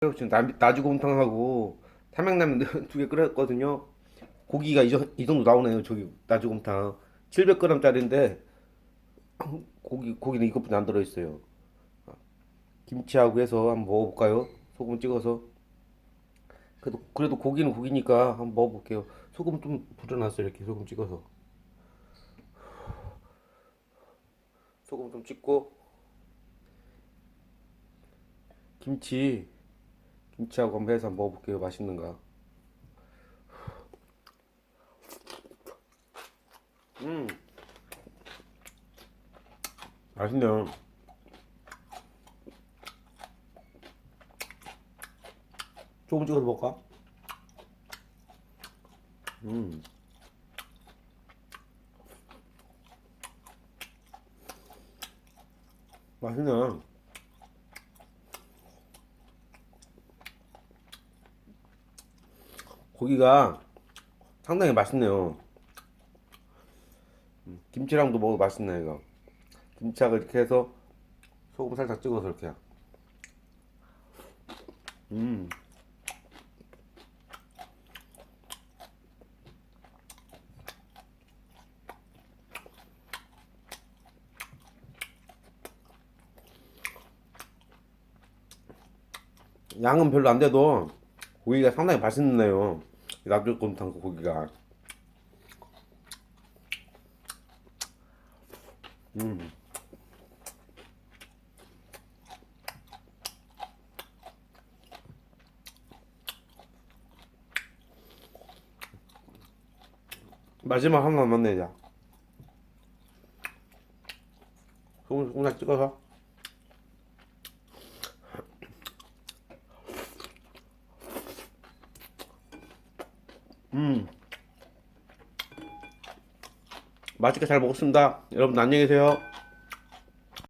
지금 나, 나주곰탕하고 삼양라면 두 개 끓였거든요. 고기가 이, 정- 이 정도 나오네요. 저기 나주곰탕 700g짜리인데 고기 고기는 이것뿐이 안 들어 있어요. 김치하고 해서 한번 먹어볼까요? 소금 찍어서. 그래도 그래도 고기는 고기니까 한번 먹어볼게요. 소금 좀 뿌려놨어요. 이렇게 소금 찍어서. 소금 좀 찍고 김치 김치하고 한번 해서 한번 먹어볼게요. 맛있는가? 음, 맛있네요. 조금 찍어서 먹을까? 음, 맛있네. 고기가 상당히 맛있네요. 음, 김치랑도 먹어도 맛있네 이거. 김치하고 이렇게 해서 소금 살짝 찍어서 이렇게. 음. 양은 별로 안 돼도 고기가 상당히 맛있네요. 납작곰탕 고기가. 음. 마지막 한 번만 내자. 소금 소금장 찍어서. 음. 맛있게 잘 먹었습니다. 여러분 안녕히 계세요.